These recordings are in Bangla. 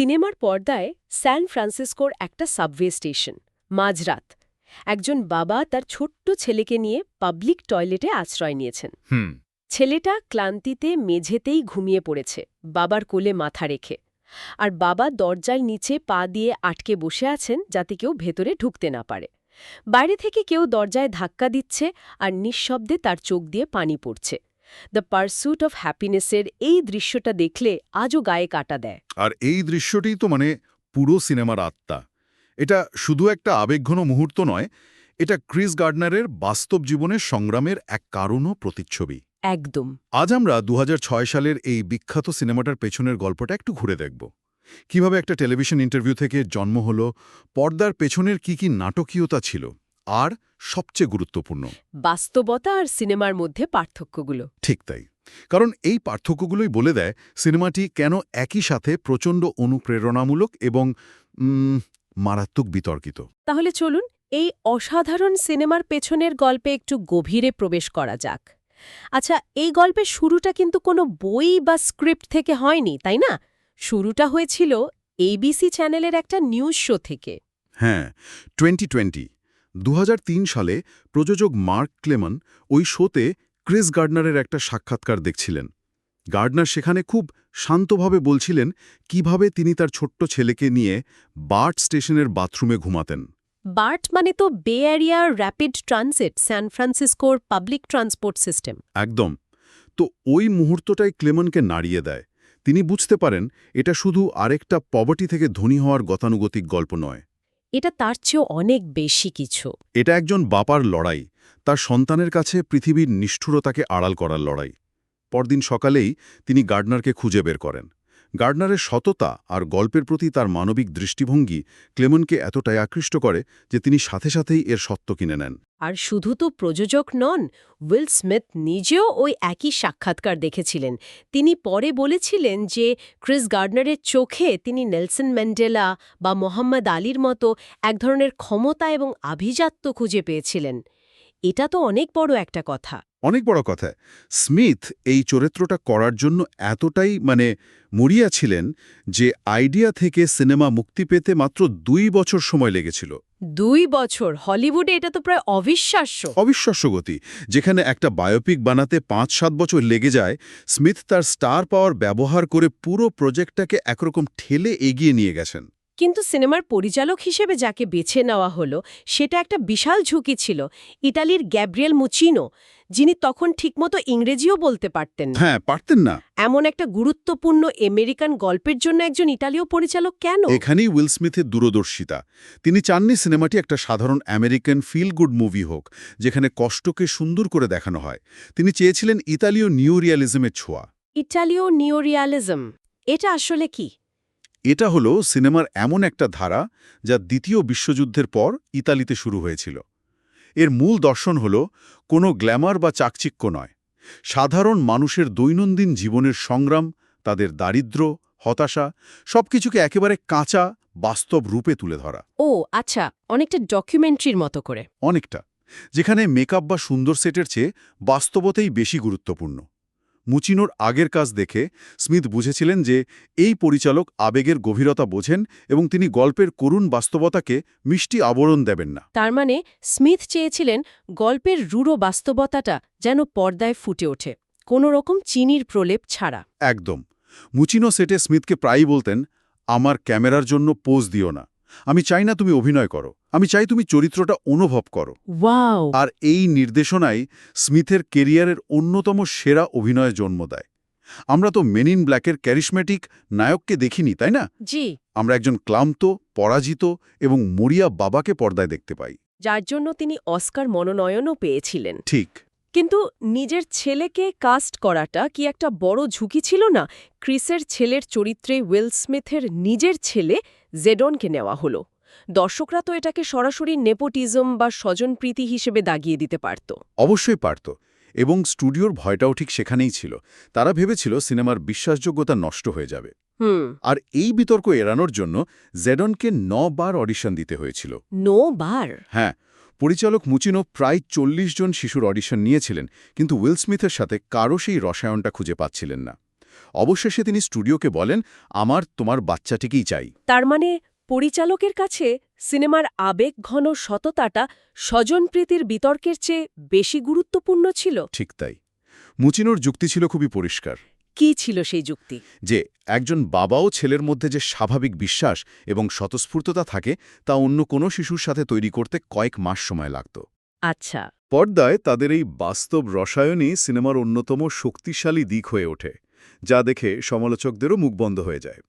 সিনেমার পর্দায় স্যান ফ্রান্সিসকোর একটা সাবওয়ে স্টেশন মাঝরাত। একজন বাবা তার ছোট্ট ছেলেকে নিয়ে পাবলিক টয়লেটে আশ্রয় নিয়েছেন। ছেলেটা ক্লান্তিতে মেঝেতেই ঘুমিয়ে পড়েছে বাবার কোলে মাথা রেখে। আর বাবা দরজার নিচে পা দিয়ে আটকে বসে আছেন যাতে কেউ ভেতরে ঢুকতে না পারে। বাইরে থেকে কেউ দরজায় ধাক্কা দিচ্ছে আর নিঃশব্দে তার চোখ দিয়ে পানি পড়ছে। দ্য পারস্যুট অফ হ্যাপিনেসের এই দৃশ্যটা দেখলে আজও গায়ে কাটা দেয়। আর এই দৃশ্যটি তো মানে পুরো সিনেমার আত্মা। এটা শুধু একটা আবেগঘন মুহূর্ত নয় এটা ক্রিস গার্ডনারের বাস্তব জীবনের সংগ্রামের এক কারণ ও প্রতিচ্ছবি। একদম। আজ আমরা দু হাজার ছয় সালের এই বিখ্যাত সিনেমাটার পেছনের গল্পটা একটু ঘুরে দেখব। কীভাবে একটা টেলিভিশন ইন্টারভিউ থেকে জন্ম হলো পর্দার পেছনের কি কি নাটকীয়তা ছিল আর সবচেয়ে গুরুত্বপূর্ণ। বাস্তবতা আর সিনেমার মধ্যে পার্থক্যগুলো। ঠিক তাই। কারণ এই পার্থক্যগুলোই বলে দেয় সিনেমাটি কেন একই সাথে প্রচণ্ড অনুপ্রেরণামূলক এবং মারাত্মক বিতর্কিত? তাহলে চলুন এই অসাধারণ সিনেমার পেছনের গল্পে একটু গভীরে প্রবেশ করা যাক। আচ্ছা এই গল্পের শুরুটা কিন্তু কোনো বই বা স্ক্রিপ্ট থেকে হয়নি তাই না? শুরুটা হয়েছিল এবিসি চ্যানেলের একটা নিউজ শো থেকে। হ্যাঁ টোয়েন্টি টোয়েন্টি। দু হাজার তিন সালে প্রযোজক মার্ক ক্লেমন ওই শোতে ক্রিস গার্ডনারের একটা সাক্ষাৎকার দেখছিলেন। গার্ডনার সেখানে খুব শান্তভাবে বলছিলেন কীভাবে তিনি তার ছোট্ট ছেলেকে নিয়ে বার্ট স্টেশনের বাথরুমে ঘুমাতেন। বার্ট মানে তো বে এরিয়ার র্যাপিড ট্রানজিট স্যান ফ্রান্সিসকোর পাবলিক ট্রান্সপোর্ট সিস্টেম। একদম। তো ওই মুহূর্তটাই ক্লেমনকে নাড়িয়ে দেয়। তিনি বুঝতে পারেন এটা শুধু আরেকটা পবর্টি থেকে ধনী হওয়ার গতানুগতিক গল্প নয়। এটা তার চেয়েও অনেক বেশি কিছু। এটা একজন বাপার লড়াই, তার সন্তানের কাছে পৃথিবীর নিষ্ঠুরতাকে আড়াল করার লড়াই। পরদিন সকালেই তিনি গার্ডনারকে খুঁজে বের করেন। গার্ডনারের সততা আর গল্পের প্রতি তার মানবিক দৃষ্টিভঙ্গি ক্লেমনকে এতটাই আকৃষ্ট করে যে তিনি সাথে সাথেই এর সত্য কিনে নেন। আর শুধু তো প্রযোজক নন, উইল স্মিথ নিজেও ওই একই সাক্ষাৎকার দেখেছিলেন। তিনি পরে বলেছিলেন যে ক্রিস গার্ডনারের চোখে তিনি নেলসন ম্যান্ডেলা বা মোহাম্মদ আলীর মতো এক ধরনের ক্ষমতা এবং আভিজাত্য খুঁজে পেয়েছিলেন। এটা তো অনেক বড় একটা কথা। অনেক বড় কথা। স্মিথ এই চরিত্রটা করার জন্য এতটাই মানে মরিয়া ছিলেন যে আইডিয়া থেকে সিনেমা মুক্তি পেতে মাত্র দুই বছর সময় লেগেছিল। দুই বছর? হলিউডে এটা তো প্রায় অবিশ্বাস্য। অবিশ্বাস্য গতি। যেখানে একটা বায়োপিক বানাতে পাঁচ সাত বছর লেগে যায় স্মিথ তার স্টার পাওয়ার ব্যবহার করে পুরো প্রজেক্টটাকে একরকম ঠেলে এগিয়ে নিয়ে গেছেন। কিন্তু সিনেমার পরিচালক হিসেবে যাকে বেছে নেওয়া হলো সেটা একটা বিশাল ঝুঁকি ছিল ইটালির গ্যাব্রিয়েল মুচিনো যিনি তখন ঠিকমতো ইংরেজিও বলতে পারতেন হ্যাঁ পারতেন না। এমন একটা গুরুত্বপূর্ণ আমেরিকান গল্পের জন্য একজন ইটালীয় পরিচালক কেন? এখানেই উইল স্মিথের দূরদর্শিতা। তিনি চাননি সিনেমাটি একটা সাধারণ আমেরিকান ফিল গুড মুভি হোক যেখানে কষ্টকে সুন্দর করে দেখানো হয়। তিনি চেয়েছিলেন ইতালীয় নিউ রিয়ালিজমের ছোঁয়া। ইটালীয় নিওরিয়ালিজম এটা আসলে কি? এটা হলো সিনেমার এমন একটা ধারা যা দ্বিতীয় বিশ্বযুদ্ধের পর ইতালিতে শুরু হয়েছিল। এর মূল দর্শন হল কোনো গ্ল্যামার বা চাকচিক্য নয়। সাধারণ মানুষের দৈনন্দিন জীবনের সংগ্রাম তাদের দারিদ্র্য হতাশা সবকিছুকে একেবারে কাঁচা বাস্তব রূপে তুলে ধরা। ও আচ্ছা অনেকটা ডকুমেন্ট্রির মতো করে। অনেকটা। যেখানে মেকআপ বা সুন্দর সেটের চেয়ে বাস্তবতেই বেশি গুরুত্বপূর্ণ। মুচিনোর আগের কাজ দেখে স্মিথ বুঝেছিলেন যে এই পরিচালক আবেগের গভীরতা বোঝেন এবং তিনি গল্পের করুণ বাস্তবতাকে মিষ্টি আবরণ দেবেন না। তার মানে স্মিথ চেয়েছিলেন গল্পের রূঢ় বাস্তবতাটা যেন পর্দায় ফুটে ওঠে কোনো রকম চিনির প্রলেপ ছাড়া। একদম। মুচিনো সেটে স্মিথকে প্রায়ই বলতেন আমার ক্যামেরার জন্য পোজ দিও না। আমি চাই না তুমি অভিনয় করো। আমি চাই তুমি চরিত্রটা অনুভব করো। ওয়াও। আর এই নির্দেশনাই স্মিথের কেরিয়ারের অন্যতম সেরা অভিনয় জন্ম দেয়। আমরা তো মেন ইন ব্ল্যাকের ক্যারিশমেটিক নায়ককে দেখিনি তাই না? জি। আমরা একজন ক্লান্ত পরাজিত এবং মরিয়া বাবাকে পর্দায় দেখতে পাই। যার জন্য তিনি অস্কার মনোনয়নও পেয়েছিলেন। ঠিক। কিন্তু নিজের ছেলেকে কাস্ট করাটা কি একটা বড় ঝুঁকি ছিল না? ক্রিসের ছেলের চরিত্রে উইল স্মিথের নিজের ছেলে জেডনকে নেওয়া হলো। দর্শকরা তো এটাকে সরাসরি নেপোটিজম বা স্বজনপ্রীতি হিসেবে দাগিয়ে দিতে পারত। অবশ্যই পারত এবং স্টুডিওর ভয়টাও ঠিক সেখানেই ছিল। তারা ভেবেছিল সিনেমার বিশ্বাসযোগ্যতা নষ্ট হয়ে যাবে। হুম। আর এই বিতর্ক এড়ানোর জন্য জেডনকে ন বার অডিশন দিতে হয়েছিল। নো বার হ্যাঁ পরিচালক মুচিনো প্রায় চল্লিশ জন শিশুর অডিশন নিয়েছিলেন কিন্তু উইল স্মিথের সাথে কারও সেই রসায়নটা খুঁজে পাচ্ছিলেন না। অবশেষে তিনি স্টুডিওকে বলেন আমার তোমার বাচ্চাটিকেই চাই। তার মানে পরিচালকের কাছে সিনেমার আবেগ ঘন সততাটা স্বজনপ্রীতির বিতর্কের চেয়ে বেশি গুরুত্বপূর্ণ ছিল? ঠিক তাই। মুচিনোর যুক্তি ছিল খুবই পরিষ্কার। কি ছিল সেই যুক্তি? যে একজন বাবাও ছেলের মধ্যে যে স্বাভাবিক বিশ্বাস এবং স্বতঃস্ফূর্ততা থাকে তা অন্য কোনো শিশুর সাথে তৈরি করতে কয়েক মাস সময় লাগত। আচ্ছা। পর্দায় তাদের এই বাস্তব রসায়নই সিনেমার অন্যতম শক্তিশালী দিক হয়ে ওঠে যা দেখে সমালোচকদেরও মুখ বন্ধ হয়ে যায়।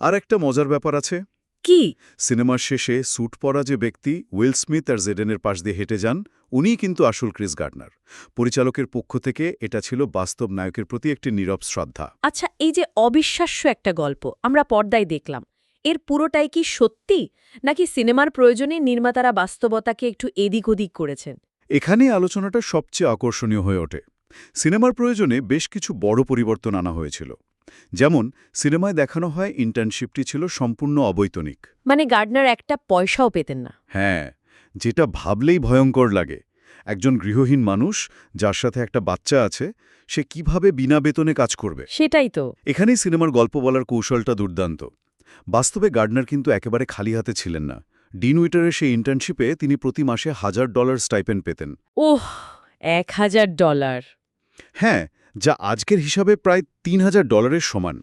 আর একটা মজার ব্যাপার আছে? কি? সিনেমার শেষে স্যুট পরা যে ব্যক্তি উইল স্মিথ আর জেডেনের পাশ দিয়ে হেঁটে যান উনিই কিন্তু আসল ক্রিস গার্ডনার পরিচালকের পক্ষ থেকে এটা ছিল বাস্তব নায়কের প্রতি একটি নীরব শ্রদ্ধা। আচ্ছা এই যে অবিশ্বাস্য একটা গল্প আমরা পর্দায় দেখলাম এর পুরোটাই কি সত্যি? নাকি সিনেমার প্রয়োজনে নির্মাতারা বাস্তবতাকে একটু এদিক ওদিক করেছেন? এখানেই আলোচনাটা সবচেয়ে আকর্ষণীয় হয়ে ওঠে। সিনেমার প্রয়োজনে বেশ কিছু বড় পরিবর্তন আনা হয়েছিল। যেমন সিনেমায় দেখানো হয় ইন্টার্নশিপটি ছিল সম্পূর্ণ অবৈতনিক। মানে গার্ডনার একটা পয়সাও পেতেন না। হ্যাঁ যেটা ভাবলেই ভয়ঙ্কর লাগে। একজন গৃহহীন মানুষ যার সাথে একটা বাচ্চা আছে সে কীভাবে বিনা বেতনে কাজ করবে? সেটাই তো। এখানেই সিনেমার গল্প বলার কৌশলটা দুর্দান্ত। বাস্তবে গার্ডনার কিন্তু একেবারে খালি হাতে ছিলেন না। ডিন উইটারের সেই ইন্টার্নশিপে তিনি প্রতি মাসে হাজার ডলার স্টাইপেন্ড পেতেন। ওহ এক হাজার ডলার। হ্যাঁ যা আজকের হিসাবে প্রায় তিন হাজার ডলারের সমান।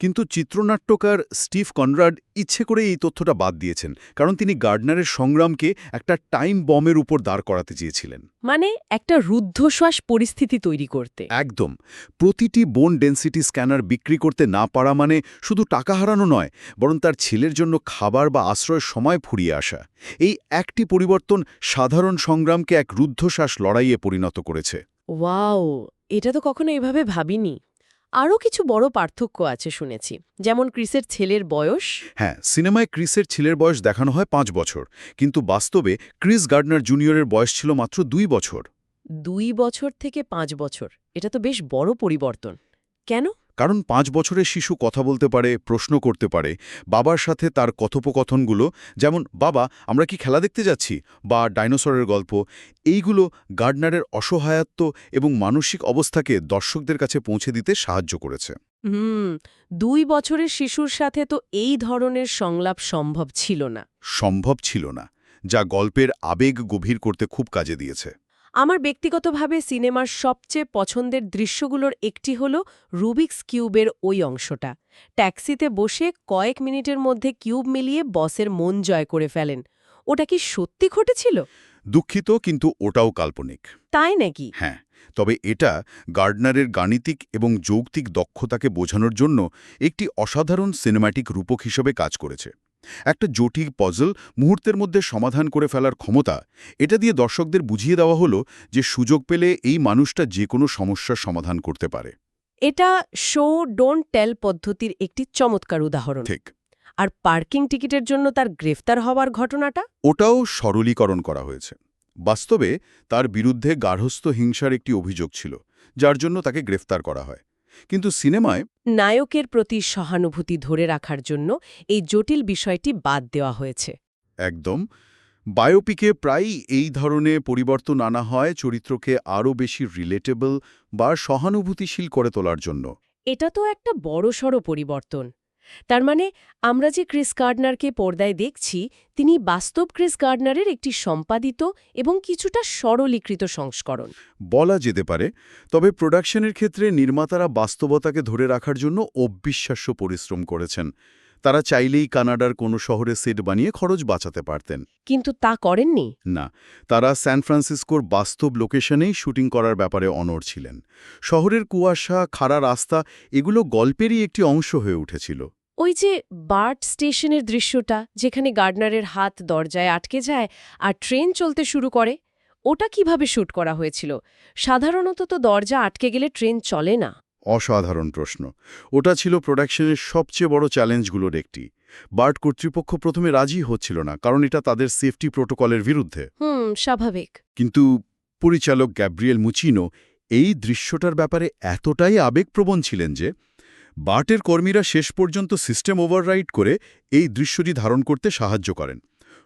কিন্তু চিত্রনাট্যকার স্টিভ কনরাড ইচ্ছে করে এই তথ্যটা বাদ দিয়েছেন কারণ তিনি গার্ডনারের সংগ্রামকে একটা টাইম বমের উপর দাঁড় করাতে চেয়েছিলেন। মানে একটা রুদ্ধশ্বাস পরিস্থিতি তৈরি করতে। একদম। প্রতিটি বোন ডেন্সিটি স্ক্যানার বিক্রি করতে না পারা মানে শুধু টাকা হারানো নয় বরং তার ছেলের জন্য খাবার বা আশ্রয়ের সময় ফুরিয়ে আসা। এই একটি পরিবর্তন সাধারণ সংগ্রামকে এক রুদ্ধশ্বাস লড়াইয়ে পরিণত করেছে। ওয়াও! এটা তো কখনো এভাবে ভাবিনি। আরও কিছু বড় পার্থক্য আছে শুনেছি যেমন ক্রিসের ছেলের বয়স। হ্যাঁ সিনেমায় ক্রিসের ছেলের বয়স দেখানো হয় পাঁচ বছর কিন্তু বাস্তবে ক্রিস গার্ডনার জুনিয়রের বয়স ছিল মাত্র দুই বছর। দুই বছর থেকে পাঁচ বছর এটা তো বেশ বড় পরিবর্তন। কেন? কারণ পাঁচ বছরের শিশু কথা বলতে পারে প্রশ্ন করতে পারে বাবার সাথে তার কথোপকথনগুলো যেমন বাবা আমরা কি খেলা দেখতে যাচ্ছি? বা ডাইনোসরের গল্প। এইগুলো গার্ডনারের অসহায়ত্ব এবং মানসিক অবস্থাকে দর্শকদের কাছে পৌঁছে দিতে সাহায্য করেছে। হুম দুই বছরের শিশুর সাথে তো এই ধরনের সংলাপ সম্ভব ছিল না। সম্ভব ছিল না যা গল্পের আবেগ গভীর করতে খুব কাজে দিয়েছে। আমার ব্যক্তিগতভাবে সিনেমার সবচেয়ে পছন্দের দৃশ্যগুলোর একটি হল রুবিক্স কিউবের ওই অংশটা। ট্যাক্সিতে বসে কয়েক মিনিটের মধ্যে কিউব মিলিয়ে বসের মন জয় করে ফেলেন। ওটা কি সত্যি ঘটেছিল? দুঃখিত কিন্তু ওটাও কাল্পনিক। তাই নাকি? হ্যাঁ তবে এটা গার্ডনারের গাণিতিক এবং যৌক্তিক দক্ষতাকে বোঝানোর জন্য একটি অসাধারণ সিনেম্যাটিক রূপক হিসেবে কাজ করেছে। একটা জটিল পজল মুহূর্তের মধ্যে সমাধান করে ফেলার ক্ষমতা এটা দিয়ে দর্শকদের বুঝিয়ে দেওয়া হলো যে সুযোগ পেলে এই মানুষটা যে কোনো সমস্যার সমাধান করতে পারে। এটা শো ডোন্ট টেল পদ্ধতির একটি চমৎকার উদাহরণ। ঠিক। আর পার্কিং টিকিটের জন্য তার গ্রেফতার হওয়ার ঘটনাটা? ওটাও সরলীকরণ করা হয়েছে। বাস্তবে তার বিরুদ্ধে গার্হস্থ হিংসার একটি অভিযোগ ছিল যার জন্য তাকে গ্রেফতার করা হয়। কিন্তু সিনেমায় নায়কের প্রতি সহানুভূতি ধরে রাখার জন্য এই জটিল বিষয়টি বাদ দেওয়া হয়েছে। একদম। বায়োপিকে প্রায়ই এই ধরনের পরিবর্তন আনা হয় চরিত্রকে আরও বেশি রিলেটেবল বা সহানুভূতিশীল করে তোলার জন্য। এটা তো একটা বড়সড় পরিবর্তন। তার মানে আমরা যে ক্রিস গার্ডনারকে পর্দায় দেখছি, তিনি বাস্তব ক্রিস গার্ডনারের একটি সম্পাদিত এবং কিছুটা সরলীকৃত সংস্করণ। বলা যেতে পারে, তবে প্রোডাকশনের ক্ষেত্রে নির্মাতারা বাস্তবতাকে ধরে রাখার জন্য অবিশ্বাস্য পরিশ্রম করেছেন। তারা চাইলেই কানাডার কোনো শহরে সেট বানিয়ে খরচ বাঁচাতে পারতেন। কিন্তু তা করেননি। না তারা সান ফ্রান্সিসকোর বাস্তব লোকেশনেই শুটিং করার ব্যাপারে অনড় ছিলেন। শহরের কুয়াশা খাড়া রাস্তা এগুলো গল্পেরই একটি অংশ হয়ে উঠেছিল। ওই যে বার্ট স্টেশনের দৃশ্যটা যেখানে গার্ডনারের হাত দরজায় আটকে যায় আর ট্রেন চলতে শুরু করে ওটা কীভাবে শ্যুট করা হয়েছিল? সাধারণত তো দরজা আটকে গেলে ট্রেন চলে না। অসাধারণ প্রশ্ন। ওটা ছিল প্রোডাকশনের সবচেয়ে বড় চ্যালেঞ্জগুলোর একটি। বার্ট কর্তৃপক্ষ প্রথমে রাজি হচ্ছিল না কারণ এটা তাদের সেফটি প্রোটোকলের বিরুদ্ধে। হুম স্বাভাবিক। কিন্তু পরিচালক গ্যাব্রিয়েল মুচিনো এই দৃশ্যটার ব্যাপারে এতটাই আবেগপ্রবণ ছিলেন যে বার্টের কর্মীরা শেষ পর্যন্ত সিস্টেম ওভাররাইড করে এই দৃশ্যটি ধারণ করতে সাহায্য করেন।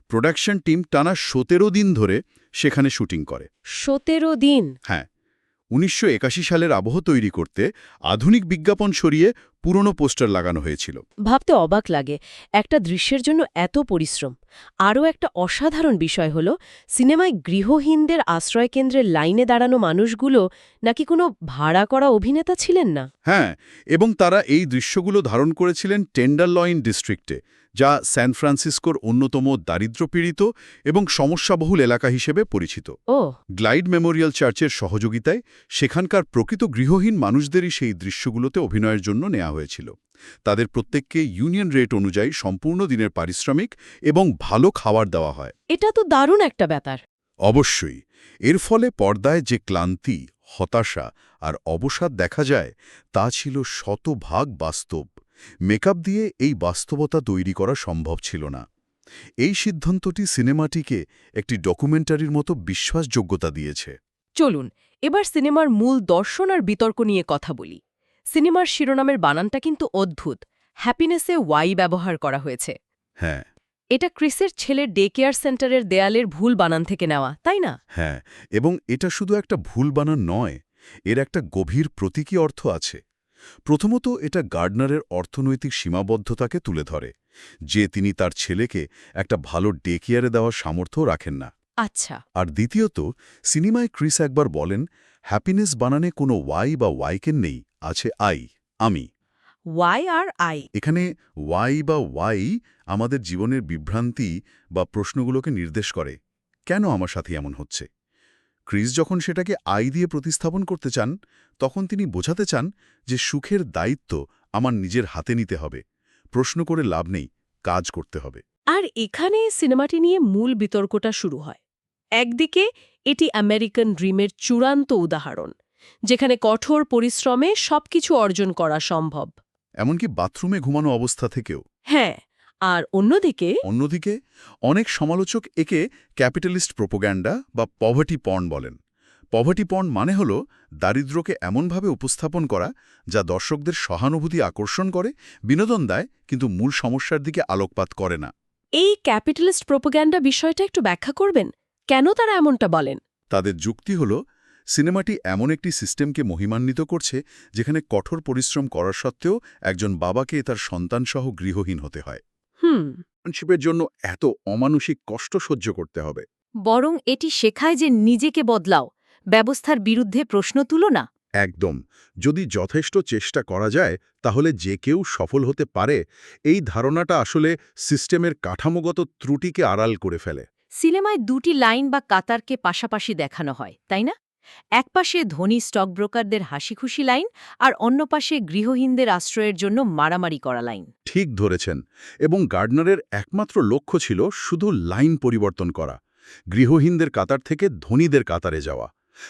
প্রোডাকশন টিম টানা সতেরো দিন ধরে সেখানে শুটিং করে। সতেরো দিন? হ্যাঁ। উনিশশো একাশি সালের আবহ তৈরি করতে আধুনিক বিজ্ঞাপন সরিয়ে পুরনো পোস্টার লাগানো হয়েছিল। ভাবতে অবাক লাগে একটা দৃশ্যের জন্য এত পরিশ্রম। আরও একটা অসাধারণ বিষয় হল সিনেমায় গৃহহীনদের আশ্রয়কেন্দ্রের লাইনে দাঁড়ানো মানুষগুলো নাকি কোনো ভাড়া করা অভিনেতা ছিলেন না? হ্যাঁ এবং তারা এই দৃশ্যগুলো ধারণ করেছিলেন টেন্ডারলয়েন ডিস্ট্রিক্টে। যা স্যান ফ্রান্সিসকোর অন্যতম দারিদ্র্যপীড়িত এবং সমস্যাবহুল এলাকা হিসেবে পরিচিত। ও। গ্লাইড মেমোরিয়াল চার্চের সহযোগিতায় সেখানকার প্রকৃত গৃহহীন মানুষদেরই সেই দৃশ্যগুলোতে অভিনয়ের জন্য নেওয়া হয়েছিল। তাদের প্রত্যেককে ইউনিয়ন রেট অনুযায়ী সম্পূর্ণ দিনের পারিশ্রমিক এবং ভালো খাবার দেওয়া হয়। এটা তো দারুণ একটা ব্যাপার। অবশ্যই এর ফলে পর্দায় যে ক্লান্তি হতাশা আর অবসাদ দেখা যায় তা ছিল শতভাগ বাস্তব। মেকআপ দিয়ে এই বাস্তবতা তৈরি করা সম্ভব ছিল না। এই সিদ্ধান্তটি সিনেমাটিকে একটি ডকুমেন্টারির মতো বিশ্বাসযোগ্যতা দিয়েছে। চলুন এবার সিনেমার মূল দর্শন আর বিতর্ক নিয়ে কথা বলি। সিনেমার শিরোনামের বানানটা কিন্তু অদ্ভুত। হ্যাপিনেসে ওয়াই ব্যবহার করা হয়েছে। হ্যাঁ। এটা ক্রিসের ছেলের ডে কেয়ার সেন্টারের দেয়ালের ভুল বানান থেকে নেওয়া তাই না? হ্যাঁ এবং এটা শুধু একটা ভুল বানান নয় এর একটা গভীর প্রতীকী অর্থ আছে। প্রথমত এটা গার্ডনারের অর্থনৈতিক সীমাবদ্ধতাকে তুলে ধরে যে তিনি তার ছেলেকে একটা ভালো ডে কেয়ারে দেওয়ার সামর্থ্য রাখেন না। আচ্ছা। আর দ্বিতীয়ত সিনেমায় ক্রিস একবার বলেন হ্যাপিনেস বানানে কোনো ওয়াই বা ওয়াইকেন নেই আছে আই আমি। ওয়াই আর আই। এখানে ওয়াই বা ওয়াই আমাদের জীবনের বিভ্রান্তি বা প্রশ্নগুলোকে নির্দেশ করে কেন আমার সাথে এমন হচ্ছে? ক্রিস যখন সেটাকে আই দিয়ে প্রতিস্থাপন করতে চান তখন তিনি বোঝাতে চান যে সুখের দায়িত্ব আমার নিজের হাতে নিতে হবে। প্রশ্ন করে লাভ নেই কাজ করতে হবে। আর এখানে সিনেমাটি নিয়ে মূল বিতর্কটা শুরু হয়। একদিকে এটি আমেরিকান ড্রিমের চূড়ান্ত উদাহরণ যেখানে কঠোর পরিশ্রমে সবকিছু অর্জন করা সম্ভব। এমনকি বাথরুমে ঘুমানো অবস্থা থেকেও। হ্যাঁ আর অন্যদিকে অন্যদিকে অনেক সমালোচক একে ক্যাপিটালিস্ট প্রোপোগ্যান্ডা বা পভার্টি পর্ন বলেন। পভার্টি মানে হল দারিদ্র্যকে এমনভাবে উপস্থাপন করা যা দর্শকদের সহানুভূতি আকর্ষণ করে বিনোদন দেয় কিন্তু মূল সমস্যার দিকে আলোকপাত করে না। এই ক্যাপিটালিস্ট প্রোপোগ্যান্ডা বিষয়টা একটু ব্যাখ্যা করবেন? কেন তারা এমনটা বলেন? তাদের যুক্তি হল সিনেমাটি এমন একটি সিস্টেমকে মহিমান্বিত করছে যেখানে কঠোর পরিশ্রম করার সত্ত্বেও একজন বাবাকে তার সন্তানসহ গৃহহীন হতে হয়। হুম। জন্য এত অমানসিক কষ্ট সহ্য করতে হবে। বরং এটি শেখায় যে নিজেকে বদলাও। ব্যবস্থার বিরুদ্ধে প্রশ্ন তুলো না একদম। যদি যথেষ্ট চেষ্টা করা যায় তাহলে যে কেউ সফল হতে পারে এই ধারণাটা আসলে সিস্টেমের কাঠামোগত ত্রুটিকে আড়াল করে ফেলে। সিনেমায় দুটি লাইন বা কাতারকে পাশাপাশি দেখানো হয় তাই না? এক পাশে ধনী স্টক ব্রোকারদের হাসিখুশি লাইন আর অন্য পাশে গৃহহীনদের আশ্রয়ের জন্য মারামারি করা লাইন। ঠিক ধরেছেন। এবং গার্ডনারের একমাত্র লক্ষ্য ছিল শুধু লাইন পরিবর্তন করা গৃহহীনদের কাতার থেকে ধনীদের কাতারে যাওয়া।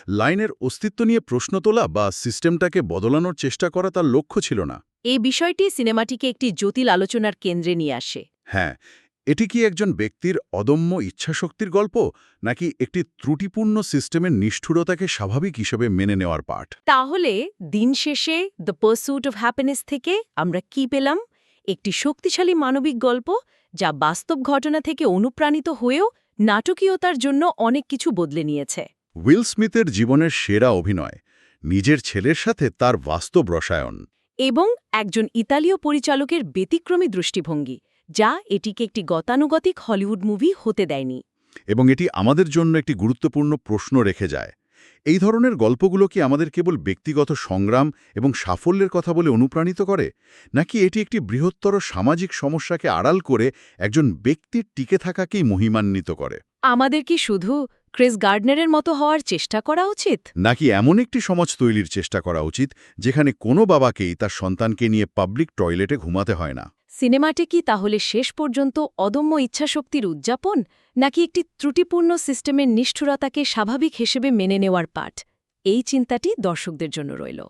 লাইনের অস্তিত্ব নিয়ে প্রশ্ন তোলা বা সিস্টেমটাকে বদলানোর চেষ্টা করা তার লক্ষ্য ছিল না। এই বিষয়টি সিনেমাটিকে একটি জটিল আলোচনার কেন্দ্রে নিয়ে আসে। হ্যাঁ এটি কি একজন ব্যক্তির অদম্য ইচ্ছাশক্তির গল্প নাকি একটি ত্রুটিপূর্ণ সিস্টেমের নিষ্ঠুরতাকে স্বাভাবিক হিসেবে মেনে নেওয়ার পাঠ? তাহলে দিন শেষে দ্য পার্সুট অফ হ্যাপিনেস থেকে আমরা কি পেলাম? একটি শক্তিশালী মানবিক গল্প যা বাস্তব ঘটনা থেকে অনুপ্রাণিত হয়েও নাটকীয়তার জন্য অনেক কিছু বদলে নিয়েছে। উইল স্মিথের জীবনের সেরা অভিনয় নিজের ছেলের সাথে তার বাস্তব রসায়ন। এবং একজন ইতালীয় পরিচালকের ব্যতিক্রমী দৃষ্টিভঙ্গি যা এটিকে একটি গতানুগতিক হলিউড মুভি হতে দেয়নি। এবং এটি আমাদের জন্য একটি গুরুত্বপূর্ণ প্রশ্ন রেখে যায়। এই ধরনের গল্পগুলো কি আমাদের কেবল ব্যক্তিগত সংগ্রাম এবং সাফল্যের কথা বলে অনুপ্রাণিত করে? নাকি এটি একটি বৃহত্তর সামাজিক সমস্যাকে আড়াল করে একজন ব্যক্তির টিকে থাকাকেই মহিমান্বিত করে? আমাদের কি শুধু ক্রিস গার্ডনারের মতো হওয়ার চেষ্টা করা উচিত? নাকি এমন একটি সমাজ তৈরির চেষ্টা করা উচিত যেখানে কোনো বাবাকেই তার সন্তানকে নিয়ে পাবলিক টয়লেটে ঘুমাতে হয় না? সিনেমাটি কি তাহলে শেষ পর্যন্ত অদম্য ইচ্ছাশক্তির উদযাপন নাকি একটি ত্রুটিপূর্ণ সিস্টেমের নিষ্ঠুরতাকে স্বাভাবিক হিসেবে মেনে নেওয়ার পাঠ? এই চিন্তাটি দর্শকদের জন্য রইল।